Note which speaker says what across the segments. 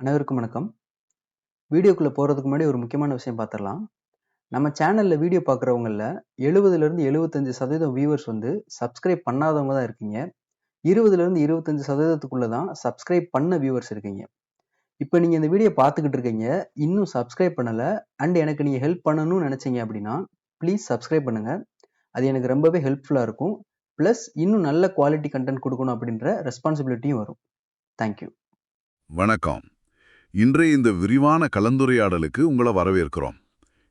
Speaker 1: அனைவருக்கும் வணக்கம். வீடியோக்குள்ளே போகிறதுக்கு முன்னாடி ஒரு முக்கியமான விஷயம் பார்த்துடலாம் நம்ம சேனலில் வீடியோ பார்க்குறவங்கள எழுபதுலேருந்து எழுபத்தஞ்சு சதவீதம் வியூவர்ஸ் வந்து சப்ஸ்கிரைப் பண்ணாதவங்க தான் இருக்கீங்க. இருபதுலேருந்து இருபத்தஞ்சு சதவீதத்துக்குள்ளே தான் சப்ஸ்கிரைப் பண்ண வியூவர்ஸ் இருக்கீங்க. இப்போ நீங்கள் இந்த வீடியோ பார்த்துக்கிட்டு இருக்கீங்க இன்னும் சப்ஸ்கிரைப் பண்ணலை அண்ட் எனக்கு நீங்கள் ஹெல்ப் பண்ணணும்னு நினச்சிங்க அப்படின்னா ப்ளீஸ் சப்ஸ்கிரைப் பண்ணுங்கள் அது எனக்கு ரொம்பவே ஹெல்ப்ஃபுல்லாக இருக்கும். ப்ளஸ் இன்னும் நல்ல குவாலிட்டி கண்டென்ட் கொடுக்கணும் அப்படின்ற ரெஸ்பான்சிபிலிட்டியும் வரும். தேங்க்யூ
Speaker 2: வணக்கம். இன்றைய இந்த விரிவான கலந்துரையாடலுக்கு உங்களை வரவேற்கிறோம்.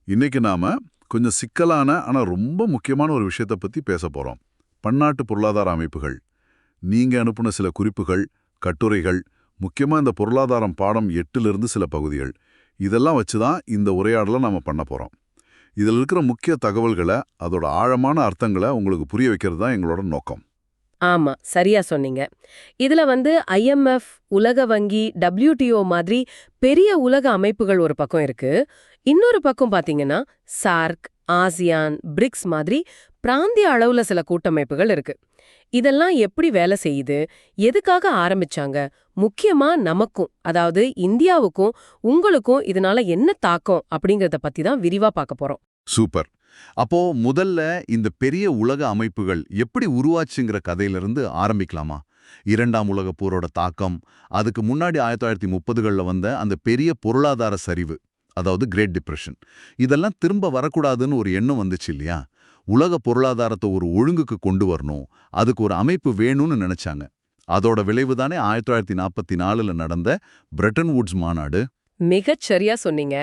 Speaker 2: இன்னைக்கு நாம கொஞ்சம் சிக்கலான ஆனா ரொம்ப முக்கியமான ஒரு விஷயத்தை பத்தி பேச போறோம். பன்னாட்டு பொருளாதார அமைப்புகள். நீங்க அனுப்பின சில குறிப்புகள் கட்டுரைகள் முக்கியமா இந்த பொருளாதாரம் பாடம் எட்டிலிருந்து சில பகுதிகள். இதெல்லாம் வச்சு தான் இந்த உரையாடலை நாம பண்ண போறோம். இதில் இருக்கிற முக்கிய தகவல்களை அதோட ஆழமான அர்த்தங்களை உங்களுக்கு புரிய வைக்கிறது தான் எங்களோட நோக்கம்.
Speaker 3: ஆமா சரியா சொன்னீங்க. இதுல வந்து ஐஎம்எஃப் உலக வங்கி டபிள்யூடிஓ மாதிரி பெரிய உலக அமைப்புகள் ஒரு பக்கம் இருக்கு. இன்னொரு பக்கம் பாத்தீங்கன்னா சார்க் ஆசியான் பிரிக்ஸ் மாதிரி பிராந்திய அளவுல சில கூட்டமைப்புகள் இருக்கு. இதெல்லாம் எப்படி வேலை செய்யுது? எதுக்காக ஆரம்பிச்சாங்க? முக்கியமா நமக்கும் அதாவது இந்தியாவுக்கும் உங்களுக்கும் இதனால என்ன தாக்கம் அப்படிங்கறத பத்தி தான் விரிவா பார்க்க போறோம்.
Speaker 2: சூப்பர். அப்போ முதல்ல இந்த பெரிய உலக அமைப்புகள் எப்படி உருவாச்சுங்கிற கதையிலிருந்து ஆரம்பிக்கலாமா? இரண்டாம் உலகப் போரோட தாக்கம் அதுக்கு முன்னாடி ஆயிரத்தி தொள்ளாயிரத்தி முப்பதுகளில் வந்த அந்த பெரிய பொருளாதார சரிவு அதாவது கிரேட் டிப்ரெஷன் இதெல்லாம் திரும்ப வரக்கூடாதுன்னு ஒரு எண்ணம் வந்துச்சு இல்லையா? உலக பொருளாதாரத்தை ஒரு ஒழுங்குக்கு கொண்டு வரணும் அதுக்கு ஒரு அமைப்பு வேணும்னு நினைச்சாங்க. அதோட விளைவு தானே ஆயிரத்தி தொள்ளாயிரத்தி நாற்பத்தி நாலுல நடந்த பிரிட்டன் வுட்ஸ் மாநாடு.
Speaker 3: மிகச் சரியா சொன்னீங்க.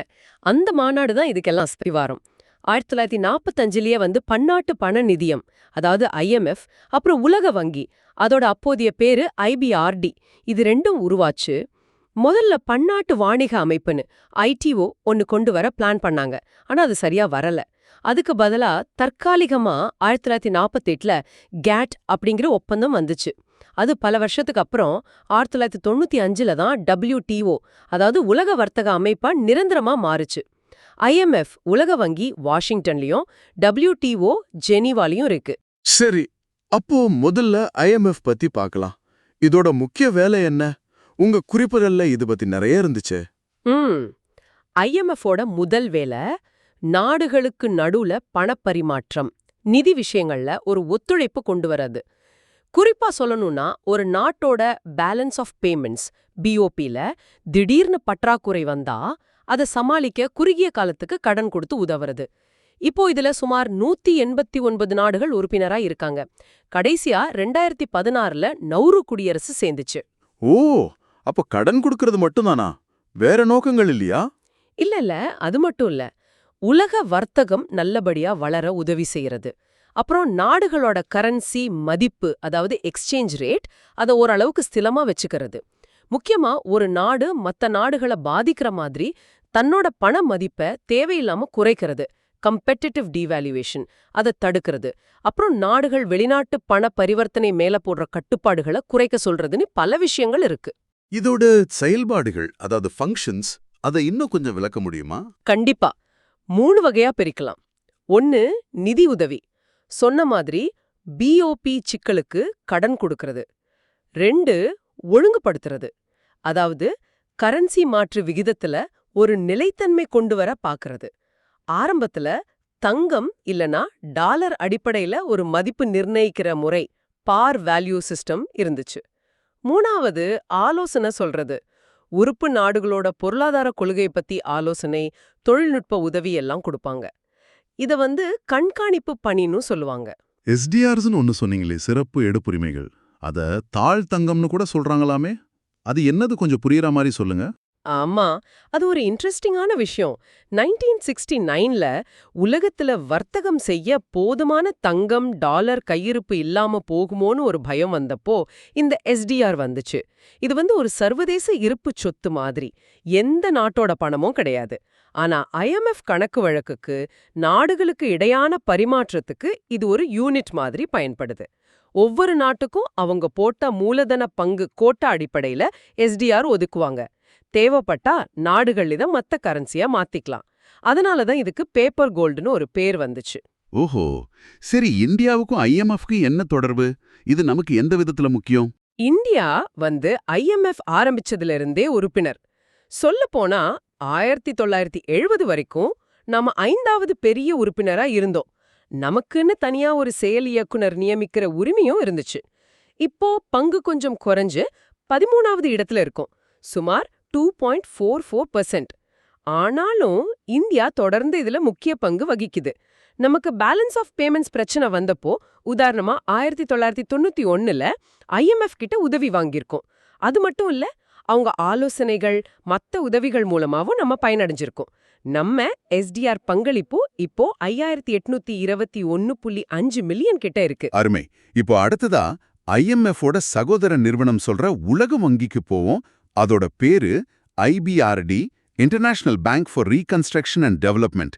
Speaker 3: அந்த மாநாடு தான் இதுக்கெல்லாம் அஸ்திவாரம். ஆயிரத்தி தொள்ளாயிரத்தி நாற்பத்தஞ்சிலேயே வந்து பன்னாட்டு பண நிதியம் அதாவது ஐஎம்எஃப் அப்புறம் உலக வங்கி அதோட அப்போதைய பேரு ஐபிஆர்டி இது ரெண்டும் உருவாச்சு. முதல்ல பன்னாட்டு வாணிக அமைப்புன்னு ஐடிஓ ஒன்னு கொண்டு வர பிளான் பண்ணாங்க. ஆனா அது சரியா வரல. அதுக்கு பதிலா தற்காலிகமா ஆயிரத்தி தொள்ளாயிரத்தி நாற்பத்தெட்டுல கேட் அப்படிங்கிற ஒப்பந்தம் வந்துச்சு. அது பல வருஷத்துக்கு அப்புறம் ஆயிரத்தி தொள்ளாயிரத்தி தொண்ணூத்தி அஞ்சுல தான் டபிள்யூடிஓ அதாவது உலக வர்த்தக அமைப்பா நிரந்தரமா மாறுச்சு. ஐஎம்எஃப் உலக வங்கி வாஷிங்டன்லயும் டபிள்யூடிஓ ஜெனீவாலையும் இருக்கு.
Speaker 4: சரி அப்போ முதல்ல ஐஎம்எஃப் பத்தி பார்க்கலாம் இதோட முக்கிய வேலை என்ன? உங்க குறிப்புகள்ல இது பத்தி நிறைய இருந்துச்சு.
Speaker 3: ம் ஐஎம்எஃபோட முதல் வேலை நாடுகளுக்கு நடுவுல பணப்பரிமாற்றம் நிதி விஷயங்கள்ல ஒரு ஒத்துழைப்பு கொண்டு வர்றது. குறிப்பா சொல்லணும்னா ஒரு நாட்டோட பேலன்ஸ் ஆஃப் பேமெண்ட்ஸ் பிஓபில திடீர்னு பற்றாக்குறை வந்தா அதை சமாளிக்க குறுகிய காலத்துக்கு கடன் கொடுத்து உதவுறது. இப்போ இதுல சுமார் நூத்தி எண்பத்தி ஒன்பது நாடுகள் உறுப்பினரா இருக்காங்க. கடைசியா ரெண்டாயிரத்தி பதினாறுல நௌரு குடியரசு சேர்ந்துச்சு.
Speaker 4: ஓ! அப்போ கடன் கொடுக்கறது மட்டும்தானா? வேற நோக்கங்கள் இல்லையா?
Speaker 3: இல்ல இல்ல அது மட்டும் இல்ல. உலக வர்த்தகம் நல்லபடியா வளர உதவி செய்யறது. அப்புறம் நாடுகளோட கரன்சி மதிப்பு அதாவது எக்ஸ்சேஞ்ச் ரேட் அதை ஓரளவுக்கு ஸ்திரமா வச்சுக்கிறது. முக்கியமா ஒரு நாடு மத்த நாடுகளை பாதிக்கிற மாதிரி தன்னோட பண மதிப்பை தேவையில்லாம குறைக்கிறது. கம்பெட்டிட்டிவ் டிவாலுவேஷன் அதை தடுக்கிறது. அப்புறம் நாடுகள் வெளிநாட்டு பண பரிவர்த்தனை மேல போடுற கட்டுப்பாடுகளை குறைக்க சொல்றதுன்னு பல விஷயங்கள் இருக்கு.
Speaker 4: இதோட செயல்பாடுகள் அதாவது ஃபங்க்ஷன்ஸ் அதை இன்னும் கொஞ்சம் விளக்க முடியுமா?
Speaker 3: கண்டிப்பா. மூணு வகையா பிரிக்கலாம். ஒன்னு நிதி உதவி. சொன்ன மாதிரி பிஓபி சிக்கலுக்கு கடன் கொடுக்கறது. ரெண்டு ஒழுங்குபடுத்துறது. அதாவது கரன்சி மாற்று விகிதத்துல ஒரு நிலைத்தன்மை கொண்டு வர பாக்குறது. ஆரம்பத்துல தங்கம் இல்லனா டாலர் அடிப்படையில ஒரு மதிப்பு நிர்ணயிக்கிற முறை பார் வேல்யூ சிஸ்டம் இருந்துச்சு. மூணாவது ஆலோசனை சொல்றது. உறுப்பு நாடுகளோட பொருளாதார கொள்கை பத்தி ஆலோசனை தொழில்நுட்ப உதவி எல்லாம் கொடுப்பாங்க. இத வந்து கண்காணிப்பு பணின்னு சொல்லுவாங்க.
Speaker 2: எஸ்டிஆர்ஸ்னு ஒன்று சொன்னீங்களே சிறப்பு எடுப்புரிமைகள். அத தாழ் தங்கம்னு கூட சொல்றாங்களாமே? அது என்னது கொஞ்சம் புரியற மாதிரி சொல்லுங்க.
Speaker 3: ஆமா அது ஒரு இன்ட்ரெஸ்டிங்கான விஷயம். நைன்டீன் சிக்ஸ்டி நைன்ல உலகத்துல வர்த்தகம் செய்ய போதுமான தங்கம் டாலர் கையிருப்பு இல்லாம போகுமோன்னு ஒரு பயம் வந்தப்போ இந்த எஸ்டிஆர் வந்துச்சு. இது வந்து ஒரு சர்வதேச இருப்பு சொத்து மாதிரி. எந்த நாட்டோட பணமும் கிடையாது. ஆனா ஐஎம்எஃப் கணக்கு வழக்குக்கு நாடுகளுக்கு இடையான பரிமாற்றத்துக்கு இது ஒரு யூனிட் மாதிரி பயன்படுது. ஒவ்வொரு நாட்டுக்கும் அவங்க போட்ட மூலதன பங்கு கோட்டா அடிப்படையில எஸ்டிஆர் ஒதுக்குவாங்க. தேவைப்பட்டா நாடுகள் இதை மத்த கரன்சியா மாத்திக்கலாம். அதனால தான் இதுக்கு பேப்பர் கோல்டுன்னு ஒரு பேர் வந்துச்சு.
Speaker 2: ஓஹோ சரி இந்தியாவுக்கும் ஐஎம்எஃப்க்கும் என்ன தொடர்பு? இது நமக்கு எந்த விதத்துல முக்கியம்?
Speaker 3: இந்தியா வந்து ஐஎம்எஃப் ஆரம்பிச்சதுல இருந்தே உறுப்பினர். சொல்லப்போனா ஆயிரத்தி தொள்ளாயிரத்தி எழுபது வரைக்கும் நாம ஐந்தாவது பெரிய உறுப்பினரா இருந்தோம். நமக்குன்னு தனியா ஒரு செயல் இயக்குனர் நியமிக்கிற உரிமையும் இருந்துச்சு. இப்போ பங்கு கொஞ்சம் குறைஞ்சு பதிமூணாவது இடத்துல இருக்கும். சுமார் two point four four percent ஆனாலும் இந்தியா தொடர்ந்து இதுல முக்கிய பங்கு வகிக்குது. நமக்கு பேலன்ஸ் ஆஃப் பேமெண்ட்ஸ் பிரச்சனை வந்தப்போ உதாரணமா ஆயிரத்தி தொள்ளாயிரத்தி தொண்ணூத்தி ஒன்னுல ஐஎம்எஃப் கிட்ட உதவி வாங்கியிருக்கோம். அது மட்டும் இல்ல அவங்க ஆலோசனைகள் மத்த உதவிகள் மூலமாவும் நம்ம பயனடைஞ்சிருக்கோம். நம்ம எஸ்டிஆர் பங்களிப்பு இப்போ ஐயாயிரத்தி எட்நூத்தி இருபத்தி ஒன்னு புள்ளி அஞ்சு மில்லியன் கிட்ட இருக்கு.
Speaker 2: அருமை. இப்போ அடுத்ததா ஓட சகோதர நிறுவனம் சொல்ற உலக வங்கிக்கு போவோம். அதோட பேரு IBRD international bank for reconstruction and development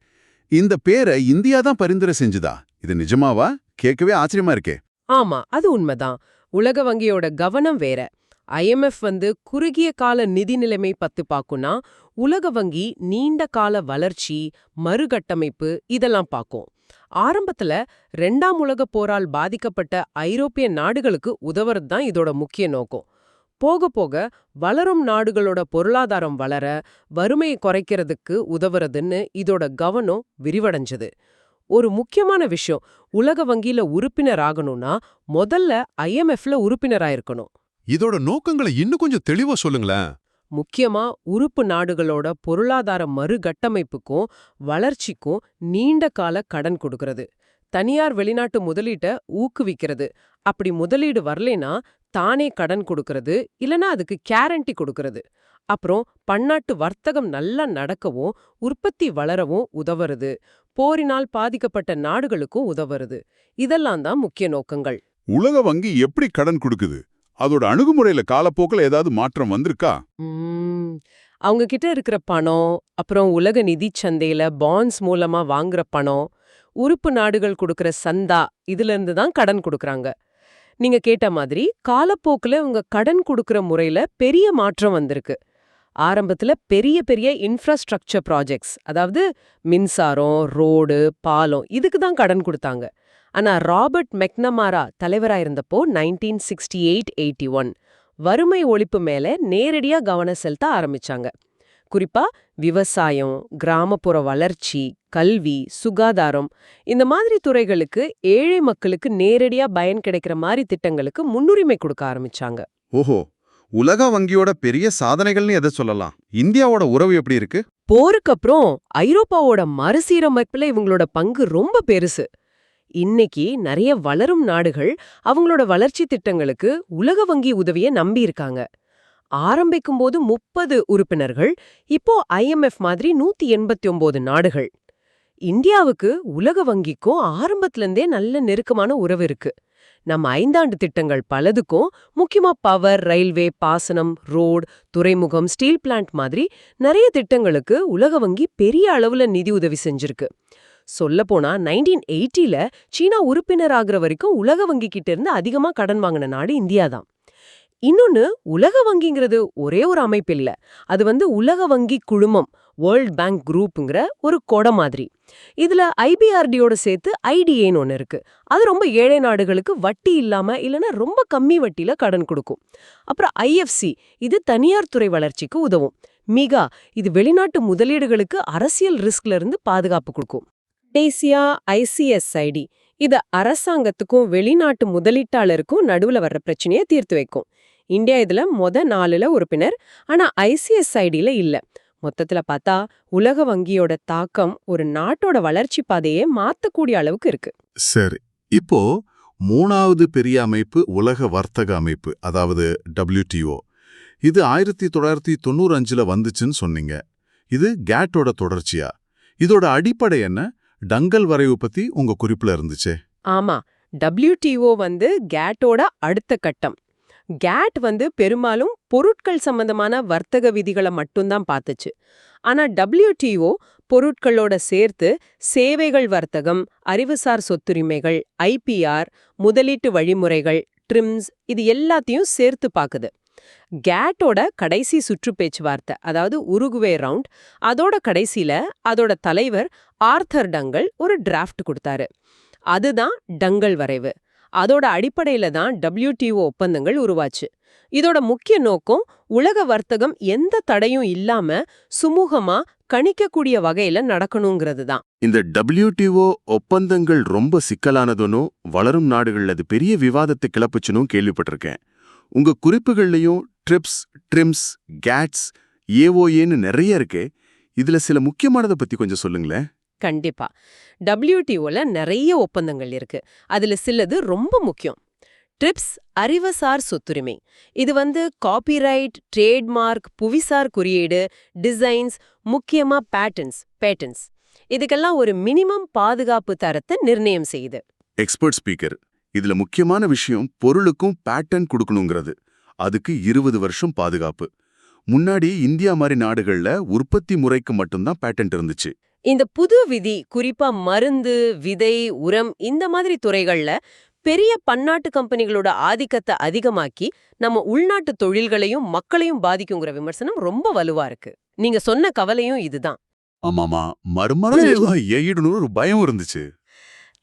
Speaker 2: இந்த பேரை இந்தியா தான் பரிந்துரை செஞ்சுதா? இது நிஜமாவா? கேட்கவே ஆச்சரியமா இருக்கே.
Speaker 3: ஆமா அது உண்மைதான். உலக வங்கியோட கவனம் வேற. ஐஎம்எஃப் வந்து குறுகிய கால நிதி நிலைமை பத்து பார்க்கும்னா உலக வங்கி நீண்ட கால வளர்ச்சி மறுகட்டமைப்பு இதெல்லாம் பார்க்கும் ஆரம்பத்துல ரெண்டாம் உலகப் போரால் பாதிக்கப்பட்ட ஐரோப்பிய நாடுகளுக்கு உதவுறது தான் இதோட முக்கிய நோக்கம். போக போக வளரும் நாடுகளோட பொருளாதாரம் வளர வறுமையை குறைக்கிறதுக்கு உதவுறதுன்னு இதோட கவனம் விரிவடைஞ்சது. ஒரு முக்கியமான விஷயம் உலக வங்கியில உறுப்பினர் ஆகணும்னா முதல்ல ஐஎம்எஃப்ல உறுப்பினராயிருக்கணும்
Speaker 5: இதோட நோக்கங்களை இன்னும் கொஞ்சம் தெளிவா சொல்லுங்களேன்.
Speaker 3: முக்கியமா உறுப்பு நாடுகளோட பொருளாதார மறுகட்டமைப்புக்கும் வளர்ச்சிக்கும் நீண்ட கால கடன் கொடுக்கறது. தனியார் வெளிநாட்டு முதலீட்டை ஊக்குவிக்கிறது. அப்படி முதலீடு வரலைனா தானே கடன் கொடுக்கறது இல்லனா அதுக்கு கேரண்டி கொடுக்கறது. அப்புறம் பன்னாட்டு வர்த்தகம் நல்லா நடக்கவும் உற்பத்தி வளரவும் உதவுறது. போரினால் பாதிக்கப்பட்ட நாடுகளுக்கும் உதவுறது. இதெல்லாம் தான் முக்கிய நோக்கங்கள்.
Speaker 6: உலக வங்கி எப்படி கடன் கொடுக்குது? அதோட அணுகுமுறையில காலப்போக்கில் ஏதாவது மாற்றம் வந்திருக்கா?
Speaker 3: அவங்க கிட்ட இருக்கிற பணம் அப்புறம் உலக நிதிச் சந்தையில பாண்ட்ஸ் மூலமா வாங்குற பணம் உறுப்பு நாடுகள் கொடுக்கற சந்தா இதுல இருந்து தான் கடன் கொடுக்கறாங்க. நீங்க கேட்ட மாதிரி காலப்போக்குல உங்க கடன் கொடுக்கற முறையில பெரிய மாற்றம் வந்திருக்கு. ஆரம்பத்துல பெரிய பெரிய இன்ஃப்ராஸ்ட்ரக்சர் ப்ராஜெக்ட்ஸ் அதாவது மின்சாரம் ரோடு பாலம் இதுக்கு தான் கடன் கொடுத்தாங்க. ஆனா ராபர்ட் மெக்னமாரா தலைவரா இருந்தப்போ nineteen sixty eight eighty one வறுமை ஒழிப்பு மேல நேரடியா கவனம் செலுத்த ஆரம்பிச்சாங்க. குறிப்பா விவசாயம் கிராமப்புற வளர்ச்சி கல்வி சுகாதாரம் இந்த மாதிரி துறைகளுக்கு ஏழை மக்களுக்கு நேரடியா பயன் கிடைக்கிற மாதிரி திட்டங்களுக்கு முன்னுரிமை கொடுக்க ஆரம்பிச்சாங்க.
Speaker 7: ஓஹோ! உலக வங்கியோட பெரிய சாதனைகள்னு எதை சொல்லலாம்? இந்தியாவோட உறவு எப்படி இருக்கு?
Speaker 3: போருக்கு அப்புறம் ஐரோப்பாவோட மறுசீரமைப்புல இவங்களோட பங்கு ரொம்ப பெருசு. இன்னைக்கு நிறைய வளரும் நாடுகள் அவங்களோட வளர்ச்சி திட்டங்களுக்கு உலக வங்கி உதவிய நம்பி இருக்காங்க ஆரம்பிக்கும் போது முப்பது உறுப்பினர்கள் இப்போ ஐஎம்எஃப் மாதிரி நூத்தி எண்பத்தி ஒன்பது நாடுகள். இந்தியாவுக்கு உலக வங்கிக்கும் ஆரம்பத்துல இருந்தே நல்ல நெருக்கமான உறவு இருக்கு. நம்ம ஐந்தாண்டு திட்டங்கள் பலதுக்கும் முக்கியமா பவர் ரயில்வே பாசனம் ரோடு துறைமுகம் ஸ்டீல் பிளான்ட் மாதிரி நிறைய திட்டங்களுக்கு உலக வங்கி பெரிய அளவுல நிதி உதவி செஞ்சிருக்கு. சொல்லப்போனா நைன்டீன் எயிட்டில சீனா உறுப்பினர் ஆகுற வரைக்கும் உலக வங்கி கிட்ட இருந்து அதிகமா கடன் வாங்கின நாடு இந்தியா தான். இன்னொன்னு உலக வங்கிங்கிறது ஒரே ஒரு அமைப்பு இல்ல. அது வந்து உலக வங்கி குழுமம் வேர்ல்ட் பேங்க் குரூப்புங்கிற ஒரு கொடை மாதிரி. இதுல ஐபிஆர்டியோட சேர்த்து ஐடிஏன்னு ஒன்னு இருக்கு. அது ரொம்ப ஏழை நாடுகளுக்கு வட்டி இல்லாம இல்லனா ரொம்ப கம்மி வட்டியில் கடன் கொடுக்கும். அப்புறம் ஐஎஃப்சி இது தனியார் துறை வளர்ச்சிக்கு உதவும். மிகா இது வெளிநாட்டு முதலீடுகளுக்கு அரசியல் ரிஸ்க்ல இருந்து பாதுகாப்பு கொடுக்கும். டேசியா ஐசிஎஸ்ஐடி இது அரசாங்கத்துக்கும் வெளிநாட்டு முதலீட்டாளருக்கும் நடுவுல வர்ற பிரச்சனையை தீர்த்து வைக்கும். இந்தியா இதுல மொத நாலுல உறுப்பினர். ஆனா ஐசிஎஸ்ஐடில இல்ல. மொத்தத்துல பார்த்தா உலக வங்கியோட தாக்கம் ஒரு நாட்டோட வளர்ச்சி பாதையை மாத்தக்கூடிய அளவுக்கு இருக்கு.
Speaker 6: சரி. இப்போ மூணாவது பெரிய அமைப்பு உலக வர்த்தக அமைப்பு அதாவது டபிள்யூடிஓ இது ஆயிரத்தி தொள்ளாயிரத்தி தொண்ணூறு அஞ்சுல வந்துச்சுன்னு சொன்னீங்க. இது கேட்டோட தொடர்ச்சியா? இதோட அடிப்படை என்ன? டங்கல் வரைவு பத்தி உங்க குறிப்புல இருந்துச்சே.
Speaker 3: ஆமா. டபிள்யூடிஓ வந்து கேட்டோட அடுத்த கட்டம். கேட் வந்து பெரும்பாலும் பொருட்கள் சம்பந்தமான வர்த்தக விதிகளை மட்டும்தான் பார்த்துச்சு. ஆனா டபிள்யூடிஓ பொருட்களோட சேர்த்து சேவைகள் வர்த்தகம் அறிவுசார் சொத்துரிமைகள் ஐபிஆர் முதலீட்டு வழிமுறைகள் ட்ரிம்ஸ் இது எல்லாத்தையும் சேர்த்து பாக்குது கேட்டோட கடைசி சுற்று பேச்சுவார்த்தை அதாவது உருகுவே ரவுண்ட் அதோட கடைசியில அதோட தலைவர் ஆர்த்தர் டங்கல் ஒரு டிராஃப்ட் கொடுத்தாரு. அதுதான் டங்கல் வரைவு. அதோட அடிப்படையில தான் டபிள்யூடிஓ ஒப்பந்தங்கள் உருவாச்சு. இதோட முக்கிய நோக்கம் உலக வர்த்தகம் எந்த தடையும் இல்லாம சுமூகமா கணிக்கக்கூடிய வகையில நடக்கணுங்கிறது தான்.
Speaker 8: இந்த டபிள்யூடிஓ ஒப்பந்தங்கள் ரொம்ப சிக்கலானதுன்னு வளரும் நாடுகள்ல அது பெரிய விவாதத்தை கிளப்புச்சுன்னு கேள்விப்பட்டிருக்கேன். உங்க குறிப்புகள்லயும் ட்ரிப்ஸ் ட்ரிம்ஸ் கேட்ஸ் ஏஓஏன்னு நிறைய இருக்கே. இதுல சில முக்கியமானதை பத்தி கொஞ்சம் சொல்லுங்களேன்.
Speaker 3: கண்டிப்பா. டபிள்யூடிஓல நிறைய ஒப்பந்தங்கள் இருக்கு. அதுல சிலது ரொம்ப முக்கியம். ட்ரிப்ஸ் அறிவுசார் சொத்துரிமை. இது வந்து காப்பிரைட் ட்ரேட்மார்க் புவிசார் குறியீடு டிசைன்ஸ் முக்கியமா பேட்டன்ஸ் பேட்டன்ஸ் இதுக்கெல்லாம் ஒரு மினிமம் பாதுகாப்பு தரத்தை நிர்ணயம் செய்யுது.
Speaker 8: எக்ஸ்பர்ட் ஸ்பீக்கர் இதுல முக்கியமான விஷயம் பொருளுக்கும் பேட்டர்ன் கொடுக்கணுங்கிறது. அதுக்கு இருபது வருஷம் பாதுகாப்பு. முன்னாடி இந்தியா மாதிரி நாடுகள்ல உற்பத்தி முறைக்கு மட்டும்தான் பேட்டன்ட் இருந்துச்சு.
Speaker 3: இந்த புது விதி குறிப்பா மருந்து விதை உரம் இந்த மாதிரி துறைகள்ல பெரிய பன்னாட்டு கம்பெனிகளோட ஆதிக்கத்தை அதிகமாக்கி நம்ம உள்நாட்டு தொழில்களையும் மக்களையும் பாதிக்குங்கிற விமர்சனம் ரொம்ப வலுவா இருக்கு. நீங்க சொன்ன கவலையும் இதுதான்.
Speaker 2: ஆமாமா. மறுமரம் ஏயிடணும்னு ஒரு பயம் இருந்துச்சு.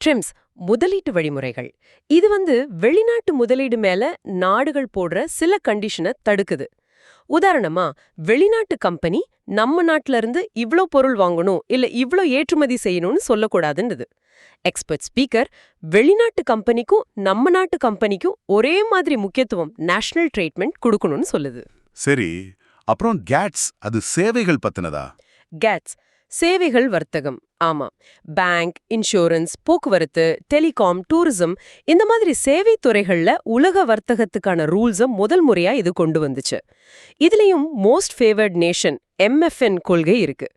Speaker 3: ட்ரிம்ஸ் முதலீட்டு வழிமுறைகள். இது வந்து வெளிநாட்டு முதலீடு மேல நாடுகள் போடுற சில கண்டிஷனை தடுக்குது. உதாரணமா வெளிநாட்டு கம்பெனி நம்ம நாட்டுல இருந்து இவ்ளோ பொருள் வாங்கணும் இல்ல இவ்ளோ ஏற்றுமதி செய்யணும்னு சொல்லக்கூடாதுன்னுது. எக்ஸ்பர்ட் ஸ்பீக்கர் வெளிநாட்டு கம்பெனிக்கும் நம்ம நாட்டு கம்பெனிக்கும் ஒரே மாதிரி முக்கியத்துவம் நேஷனல் ட்ரீட்மெண்ட் கொடுக்கணும்னு சொல்லுது.
Speaker 2: சரி அப்புறம் கேட்ஸ் அது சேவைகள் பத்தினதா?
Speaker 3: கேட்ஸ் சேவைகள் வர்த்தகம். ஆமா. பேங்க் இன்சூரன்ஸ் போக்குவரத்து டெலிகாம் டூரிசம் இந்த மாதிரி சேவை துறைகள்ல உலக வர்த்தகத்துக்கான ரூல்ஸ முதல் முறையா இது கொண்டு வந்துச்சு. இதுலயும் மோஸ்ட் ஃபேவர்ட் நேஷன் எம்எஃப்என் கொள்கை இருக்கு.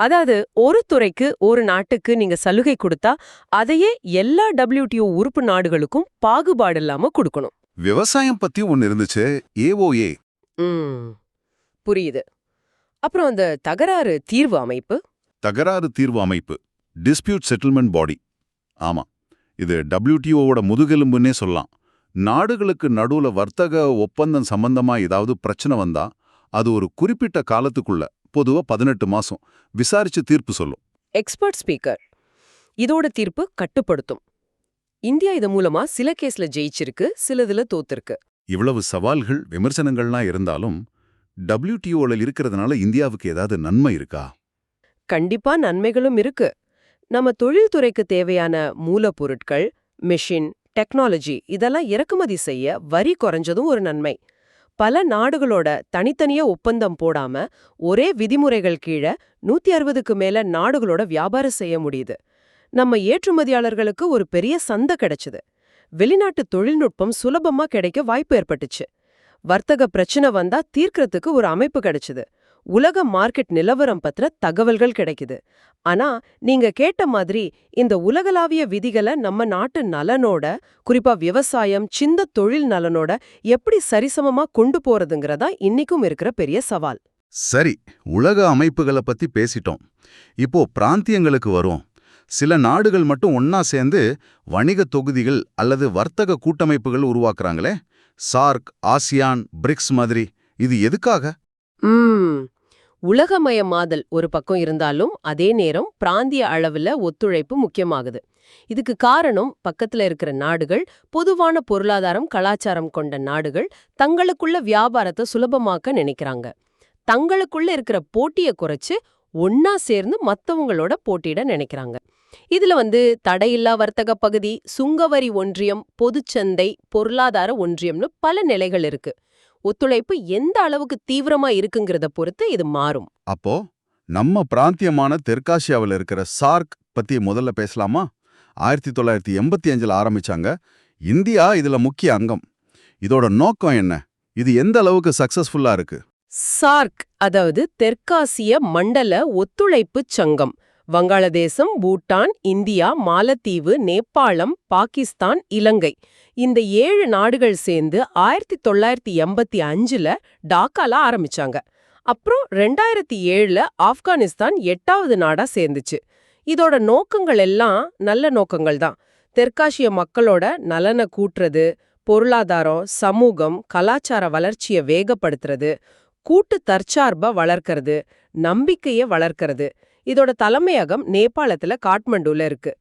Speaker 3: அதாவது ஒரு துறைக்கு ஒரு நாட்டுக்கு நீங்க சலுகை கொடுத்தா அதையே எல்லா WTO உறுப்பு நாடுகளுக்கும் பாகுபாடு இல்லாம கொடுக்கணும்.
Speaker 2: விவசாயம் பத்தி ஒன்னு இருந்துச்சு ஏஓஏ
Speaker 3: புரியுது. அப்புறம் அந்த தகராறு தீர்வு அமைப்பு?
Speaker 2: தகராறு தீர்வு அமைப்பு டிஸ்பியூட் செட்டில்மெண்ட் பாடி ஆமா இது டபிள்யூடிஓவோட முதுகெலும்புன்னே சொல்லலாம். நாடுகளுக்கு நடுவுல வர்த்தக ஒப்பந்தம் சம்பந்தமா ஏதாவது பிரச்சனை வந்தா அது ஒரு குறிப்பிட்ட காலத்துக்குள்ள பொதுவா பதினெட்டு மாசம் விசாரிச்சு தீர்ப்பு சொல்லும்.
Speaker 3: எக்ஸ்பர்ட் ஸ்பீக்கர் இதோட தீர்ப்பு கட்டுப்படுத்தும். இந்தியா இது மூலமா சில கேஸ்ல ஜெயிச்சிருக்கு சிலதுல தோத்திருக்கு.
Speaker 2: இவ்வளவு சவால்கள் விமர்சனங்கள்லாம் இருந்தாலும் டபிள்யூடிஓல இருக்கிறதுனால இந்தியாவுக்கு ஏதாவது நன்மை இருக்கா?
Speaker 3: கண்டிப்பா நன்மைகளும் இருக்கு. நம்ம தொழில்துறைக்கு தேவையான மூலப்பொருட்கள் மிஷின் டெக்னாலஜி இதெல்லாம் இறக்குமதி செய்ய வரி குறைஞ்சதும் ஒரு நன்மை. பல நாடுகளோட தனித்தனியா ஒப்பந்தம் போடாம ஒரே விதிமுறைகள் கீழே நூத்தி அறுபதுக்கு மேல நாடுகளோட வியாபாரம் செய்ய முடியுது. நம்ம ஏற்றுமதியாளர்களுக்கு ஒரு பெரிய சந்தை கிடைச்சது. வெளிநாட்டு தொழில்நுட்பம் சுலபமா கிடைக்க வாய்ப்பு ஏற்பட்டுச்சு. வர்த்தக பிரச்சனை வந்தா தீர்க்கறதுக்கு ஒரு அமைப்பு கிடைச்சது. உலக மார்க்கெட் நிலவரம் பத்திர தகவல்கள் கிடைக்குது. ஆனா நீங்க கேட்ட மாதிரி இந்த உலகளாவிய விதிகளை நம்ம நாட்டு நலனோட குறிப்பா விவசாயம் சிந்த தொழில் நலனோட எப்படி சரிசமமா கொண்டு போறதுங்கிறதா இன்னைக்கும் இருக்கிற பெரிய சவால்.
Speaker 2: சரி உலக அமைப்புகளை பத்தி பேசிட்டோம். இப்போ பிராந்தியங்களுக்கு வரும். சில நாடுகள் மட்டும் ஒன்னா சேர்ந்து வணிக தொகுதிகள் அல்லது வர்த்தக கூட்டமைப்புகள் உருவாக்குறாங்களே? சார்க் ஆசியான் பிரிக்ஸ் மாதிரி. இது எதுக்காக?
Speaker 3: ம். உலகமயமாதல் ஒரு பக்கம் இருந்தாலும் அதே நேரம் பிராந்திய அளவுல ஒத்துழைப்பு முக்கியமாகுது. இதுக்கு காரணம் பக்கத்துல இருக்கிற நாடுகள் பொதுவான பொருளாதாரம் கலாச்சாரம் கொண்ட நாடுகள் தங்களுக்குள்ள வியாபாரத்தை சுலபமாக்க நினைக்கிறாங்க. தங்களுக்குள்ள இருக்கிற போட்டிய குறைச்சு ஒன்னா சேர்ந்து மத்தவங்களோட போட்டியிட நினைக்கிறாங்க. இதுல வந்து தடையில்லா வர்த்தக பகுதி சுங்கவரி ஒன்றியம் பொதுச்சந்தை பொருளாதார ஒன்றியம்னு பல நிலைகள் இருக்கு. ஒத்துழைப்பு எந்த அளவுக்கு தீவிரமா இருக்குங்கிறத பொறுத்து இது மாறும்.
Speaker 2: அப்போ நம்ம பிராந்தியமான தெற்காசியாவில் இருக்கிற சார்க் பத்தி முதல்ல பேசலாமா? ஆயிரத்தி தொள்ளாயிரத்தி எண்பத்தி அஞ்சில் ஆரம்பிச்சாங்க. இந்தியா இதுல முக்கிய அங்கம். இதோட நோக்கம் என்ன? இது எந்த அளவுக்கு சக்சஸ்ஃபுல்லா இருக்கு?
Speaker 3: சார்க் அதாவது தெற்காசிய மண்டல ஒத்துழைப்புச் சங்கம். வங்காளதேசம் பூட்டான் இந்தியா மாலத்தீவு நேபாளம் பாகிஸ்தான் இலங்கை. இந்த ஏழு நாடுகள் சேர்ந்து ஆயிரத்தி தொள்ளாயிரத்தி எண்பத்தி அஞ்சுல டாக்கால ஆரம்பிச்சாங்க. அப்புறம் ரெண்டாயிரத்தி ஏழுல ஆப்கானிஸ்தான் எட்டாவது நாடா சேர்ந்துச்சு. இதோட நோக்கங்கள் எல்லாம் நல்ல நோக்கங்கள் தான். தெற்காசிய மக்களோட நலனை கூட்டுறது பொருளாதாரம் சமூகம் கலாச்சார வளர்ச்சியை வேகப்படுத்துறது கூட்டு தற்சார்ப வளர்க்கறது நம்பிக்கைய வளர்க்கறது. இதோட தலைமையகம் நேபாளத்துல காட்மண்டுல இருக்கு.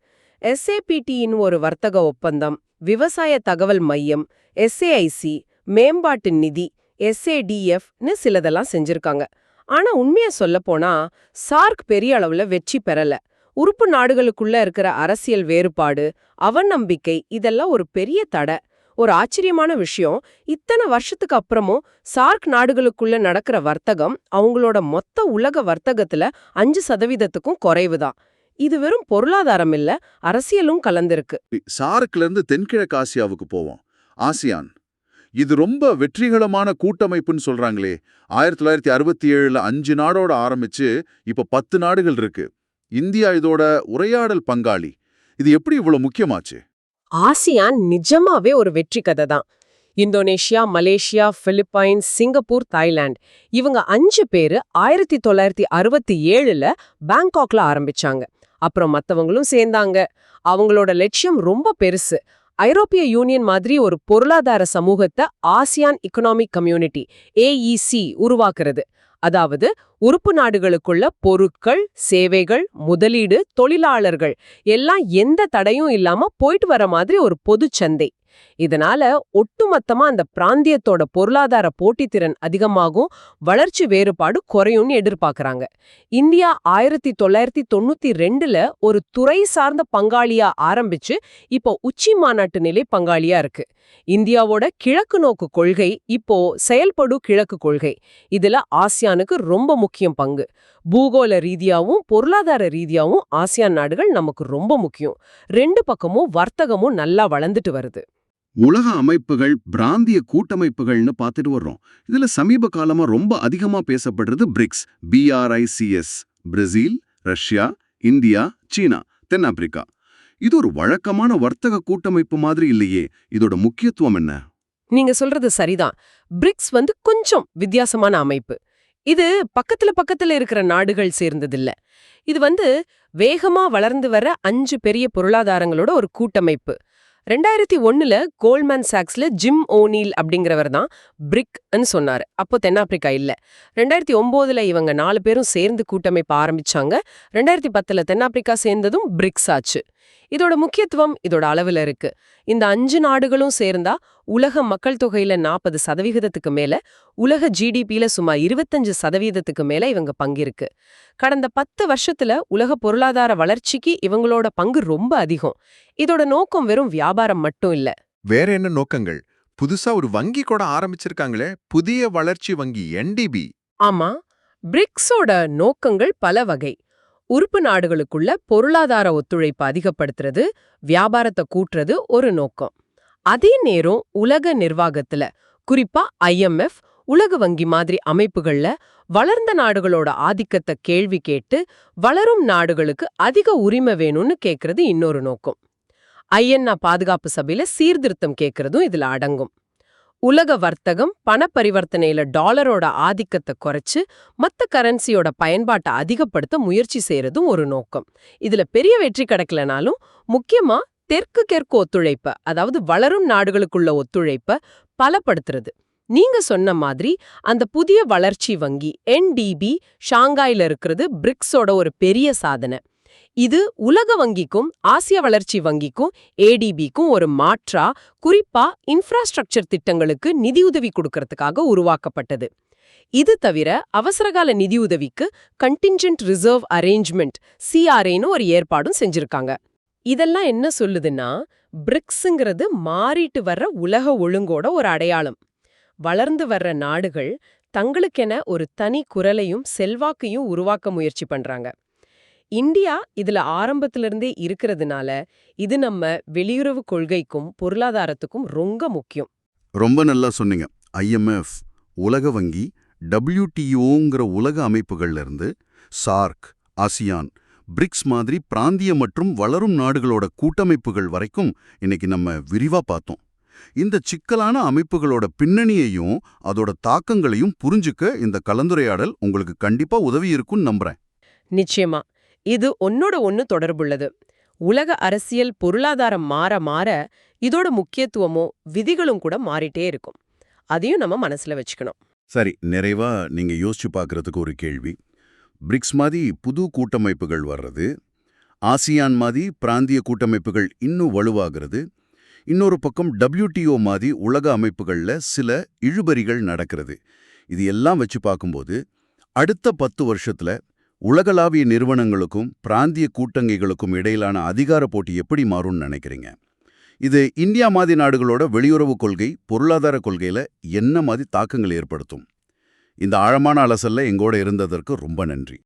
Speaker 3: எஸ்ஏபிடியின் ஒரு வர்த்தக ஒப்பந்தம் விவசாய தகவல் மையம் எஸ்ஏஐசி மேம்பாட்டு நிதி எஸ்ஏடிஎஃப்னு சிலதெல்லாம் செஞ்சிருக்காங்க. ஆனா உண்மைய சொல்லப்போனா சார்க் பெரிய அளவுல வெற்றி பெறல. உறுப்பு நாடுகளுக்குள்ள இருக்கிற அரசியல் வேறுபாடு அவநம்பிக்கை இதெல்லாம் ஒரு பெரிய தடை. ஒரு ஆச்சரியமான விஷயம் இத்தனை வருஷத்துக்கு அப்புறமும் சார்க் நாடுகளுக்குள்ள நடக்கிற வர்த்தகம் அவங்களோட மொத்த உலக வர்த்தகத்துல அஞ்சு சதவீதத்துக்கும் குறைவுதான். இது வெறும் பொருளாதாரம் இல்ல அரசியலும் கலந்திருக்கு.
Speaker 2: சார்க்ல இருந்து தென்கிழக்கு ஆசியாவுக்கு போவோம். ஆசியான். இது ரொம்ப வெற்றிகரமான கூட்டமைப்புன்னு சொல்றாங்களே. ஆயிரத்தி தொள்ளாயிரத்தி அறுபத்தி ஏழுல அஞ்சு நாடோட ஆரம்பிச்சு இப்ப பத்து நாடுகள் இருக்கு. இந்தியா இதோட உரையாடல் பங்காளி. இது எப்படி இவ்வளவு முக்கியமாச்சு?
Speaker 3: ஆசியான் நிஜமாவே ஒரு வெற்றி கதை தான். Indonesia Malaysia Philippines Singapore Thailand. இவங்க அஞ்சு பேரு ஆயிரத்தி தொள்ளாயிரத்தி அறுபத்தி ஏழுல பேங்காக்ல ஆரம்பிச்சாங்க. அப்புறம் மத்தவங்களும் சேர்ந்தாங்க. அவங்களோட லட்சியம் ரொம்ப பெருசு. ஐரோப்பிய யூனியன் மாதிரி ஒரு பொருளாதார சமூகத்தை ஆசியான் எக்கனாமிக் கம்யூனிட்டி ஏஇசி உருவாக்குறது. அதாவது உறுப்பு நாடுகளுக்குள்ள பொருட்கள் சேவைகள் முதலீடு தொழிலாளர்கள் எல்லாம் எந்த தடையும் இல்லாம போயிட்டு வர மாதிரி ஒரு பொதுச் சந்தை. இதனால ஒட்டுமொத்தமா அந்த பிராந்தியத்தோட பொருளாதார போட்டித்திறன் அதிகமாகும் வளர்ச்சி வேறுபாடு குறையும்னு எதிர்பார்க்கறாங்க. இந்தியா ஆயிரத்தி தொள்ளாயிரத்தி தொண்ணூத்தி ரெண்டுல ஒரு துறை சார்ந்த பங்காளியா ஆரம்பிச்சு இப்போ உச்சி மாநாட்டு நிலை பங்காளியா இருக்கு. இந்தியாவோட கிழக்கு நோக்கு கொள்கை இப்போ செயல்படு கிழக்கு கொள்கை. இதுல ஆசியானுக்கு ரொம்ப முக்கியம் பங்கு. பூகோள ரீதியாவும் பொருளாதார ரீதியாவும் ஆசியான் நாடுகள் நமக்கு ரொம்ப முக்கியம். ரெண்டு பக்கமும் வர்த்தகமும் நல்லா வளர்ந்துட்டு வருது.
Speaker 4: உலக அமைப்புகள் பிராந்திய கூட்டமைப்புகள்னு பார்த்துட்டு வர்றோம். இதுல சமீப காலமா ரொம்ப அதிகமா பேசப்படுறது BRICS. BRICS Brazil Russia India China தென்னாப்பிரிக்கா. இது ஒரு வழக்கமான வர்த்தக கூட்டமைப்பு மாதிரி இல்லையே. இதோட முக்கியத்துவம் என்ன?
Speaker 3: நீங்க சொல்றது சரிதான். பிரிக்ஸ் வந்து கொஞ்சம் வித்தியாசமான அமைப்பு. இது பக்கத்துல பக்கத்துல இருக்கிற நாடுகள் சேர்ந்ததில்ல. இது வந்து வேகமா வளர்ந்து வர அஞ்சு பெரிய பொருளாதாரங்களோட ஒரு கூட்டமைப்பு. ரெண்டாயிரத்தி ஒன்னுல கோல்ட்மேன் சாக்ஸ்ல ஜிம் ஓனீல் அப்படிங்கிறவர் தான் பிரிக் பிரிக்னு சொன்னாரு. அப்போ தென்னாப்பிரிக்கா இல்ல. ரெண்டாயிரத்தி ஒன்பதுல இவங்க நாலு பேரும் சேர்ந்து கூட்டமைப்பு ஆரம்பிச்சாங்க. ரெண்டாயிரத்தி பத்துல தென்னாப்பிரிக்கா சேர்ந்ததும் பிரிக்ஸ் ஆச்சு. இதோட முக்கியத்துவம் இதோட அளவுல இருக்கு. இந்த அஞ்சு நாடுகளும் சேர்ந்தா உலக மக்கள் தொகையில நாற்பது சதவிகிதத்துக்கு மேல உலக ஜிடிபியில சுமார் இருபத்தஞ்சு சதவீதத்துக்கு மேல இவங்க பங்கிருக்கு. கடந்த பத்து வருஷத்துல உலக பொருளாதார வளர்ச்சிக்கு இவங்களோட பங்கு ரொம்ப அதிகம். இதோட நோக்கம் வெறும் வியாபாரம் மட்டும் இல்ல.
Speaker 5: வேற என்ன நோக்கங்கள்? புதுசா ஒரு வங்கி கூட ஆரம்பிச்சிருக்காங்களே புதிய வளர்ச்சி வங்கி என்டிபி
Speaker 3: ஆமா. பிரிக்ஸோட நோக்கங்கள் பல வகை. உறுப்பு நாடுகளுக்குள்ள பொருளாதார ஒத்துழைப்பு அதிகப்படுத்துறது வியாபாரத்தை கூட்டுறது ஒரு நோக்கம். அதே நேரம் உலக நிர்வாகத்துல குறிப்பா ஐஎம்எஃப் உலக வங்கி மாதிரி அமைப்புகள்ல வளர்ந்த நாடுகளோட ஆதிக்கத்தை கேள்வி கேட்டு வளரும் நாடுகளுக்கு அதிக உரிமை வேணும்னு கேக்குறது இன்னொரு நோக்கம். ஐஎன்ஆ பாதுகாப்பு சபையில சீர்திருத்தம் கேக்குறதும் இதுல அடங்கும். உலக வர்த்தகம் பண பரிவர்த்தனையில டாலரோட ஆதிக்கத்தை குறைச்சு மத்த கரன்சியோட பயன்பாட்டை அதிகப்படுத்த முயற்சி செய்யறதும் ஒரு நோக்கம். இதுல பெரிய வெற்றி கிடைக்கலனாலும் முக்கியமா தெற்கு தெற்கு ஒத்துழைப்ப அதாவது வளரும் நாடுகளுக்குள்ள ஒத்துழைப்ப பலப்படுத்துறது. நீங்க சொன்ன மாதிரி அந்த புதிய வளர்ச்சி வங்கி என்டிபி ஷாங்காயில இருக்கிறது பிரிக்ஸோட ஒரு பெரிய சாதனை. இது உலக வங்கிக்கும் ஆசிய வளர்ச்சி வங்கிக்கும் ஏடிபிக்கும் ஒரு மாற்றா குறிப்பா இன்ஃப்ராஸ்ட்ரக்சர் திட்டங்களுக்கு நிதியுதவி கொடுக்கறதுக்காக உருவாக்கப்பட்டது. இது தவிர அவசரகால நிதியுதவிக்கு கண்டின்ஜென்ட் ரிசர்வ் அரேஞ்ச்மெண்ட் சிஆர்ஏன்னு ஒரு ஏற்பாடும் செஞ்சிருக்காங்க. இதெல்லாம் என்ன சொல்லுதுன்னா பிரிக்ஸுங்கிறது மாறிட்டு வர்ற உலக ஒழுங்கோட ஒரு அடையாளம். வளர்ந்து வர்ற நாடுகள் தங்களுக்கென ஒரு தனி குரலையும் செல்வாக்கையும் உருவாக்க முயற்சி பண்றாங்க. இந்தியா இதுல ஆரம்பத்திலிருந்தே இருக்கிறதுனால இது நம்ம வெளியுறவு கொள்கைக்கும் பொருளாதாரத்துக்கும் ரொம்ப முக்கியம்.
Speaker 4: ரொம்ப நல்லா சொன்னீங்க. ஐஎம்எஃப் உலக வங்கி டபிள்யூடிஓங்கிற உலக அமைப்புகள்ல இருந்து சார்க் ஆசியான் பிரிக்ஸ் மாதிரி பிராந்திய மற்றும் வளரும் நாடுகளோட கூட்டமைப்புகள் வரைக்கும் இன்னைக்கு நம்ம விரிவா பார்த்தோம். இந்த சிக்கலான அமைப்புகளோட பின்னணியையும் அதோட தாக்கங்களையும் புரிஞ்சுக்க இந்த கலந்துரையாடல் உங்களுக்கு கண்டிப்பா உதவி இருக்கும்னு நம்புறேன்.
Speaker 3: நிச்சயமா. இது ஒன்னோட ஒன்று தொடர்புள்ளது. உலக அரசியல் பொருளாதாரம் மாற மாற இதோட முக்கியத்துவமோ விதிகளும் கூட மாறிட்டே இருக்கும். அதையும் நம்ம மனசுல வச்சுக்கணும்.
Speaker 4: சரி நிறைவா நீங்க யோசிச்சு பார்க்கறதுக்கு ஒரு கேள்வி. பிரிக்ஸ் மாதிரி புது கூட்டமைப்புகள் வர்றது ஆசியான் மாதிரி பிராந்திய கூட்டமைப்புகள் இன்னும் வலுவாகிறது
Speaker 2: இன்னொரு பக்கம் டபிள்யூடிஓ மாதிரி உலக அமைப்புகள்ல சில இழுபறிகள் நடக்கிறது. இது எல்லாம் வச்சு பார்க்கும்போது அடுத்த பத்து வருஷத்துல உலகளாவிய நிறுவனங்களுக்கும் பிராந்திய கூட்டங்கைகளுக்கும் இடையிலான அதிகார போட்டி எப்படி மாறும்னு நினைக்கிறீங்க? இது இந்தியா மாதிரி நாடுகளோட வெளியுறவு கொள்கை பொருளாதார கொள்கையில் என்ன மாதிரி தாக்கங்கள் ஏற்படுத்தும்? இந்த ஆழமான அலசல்ல எங்கோட இருந்ததற்கு ரொம்ப நன்றி.